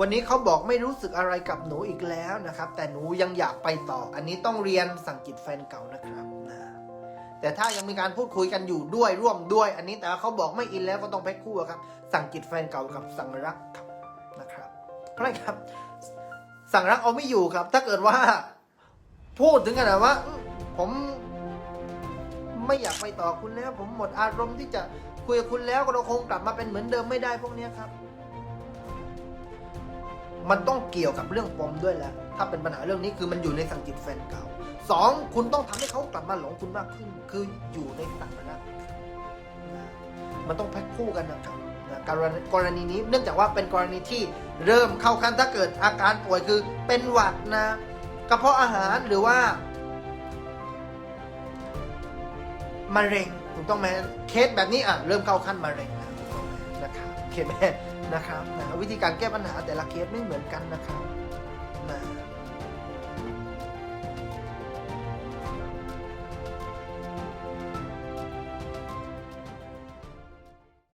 วันนี้เขาบอกไม่รู้สึกอะไรกับหนูอีกแล้วนะครับ แต่หนูยังอยากไปต่อ อันนี้ต้องเรียนสังจิตแฟนเก่านะครับนะแต่ถ้ายังมีการพูดคุยกันอยู่ด้วยร่วมด้วย อันนี้แต่เขาบอกไม่อินแล้วก็ต้องแพ็คคู่ครับ สังจิตแฟนเก่ากับสังรักครับนะครับเพราะอะไรครับ สังรักเอาไม่อยู่ครับ ถ้าเกิดว่า พูดถึงขนาดว่า ผมไม่อยากไปต่อคุณแล้ว ผมหมดอารมณ์ที่จะคุยกับคุณแล้วก็เราคงกลับมาเป็นเหมือนเดิมไม่ได้พวกนี้ครับ มันต้องเกี่ยวกับเรื่องปมด้วยแหละถ้าเป็นปัญหาเรื่องนี้คือมันอยู่ในสังจิตแฟนเก่าสองคุณต้องทำให้เขากลับมาหลงคุณมากขึ้น คืออยู่ในสั่งรักนะมันต้องแพ็คคู่กันนะครับกรณีกรณีนี้เนื่องจากว่าเป็นกรณีที่เริ่มเข้าขั้นถ้าเกิดอาการป่วยคือเป็นหวัดนะกระเพาะอาหารหรือว่ามะเร็งถูกต้องไหมเคสแบบนี้อะเริ่มเข้าขั้นมะเร็งแล้ะคะโอเคไหมนะครับนะวิธีการแก้ปัญหาแต่ละเคสไม่เหมือนกันนะครับนะ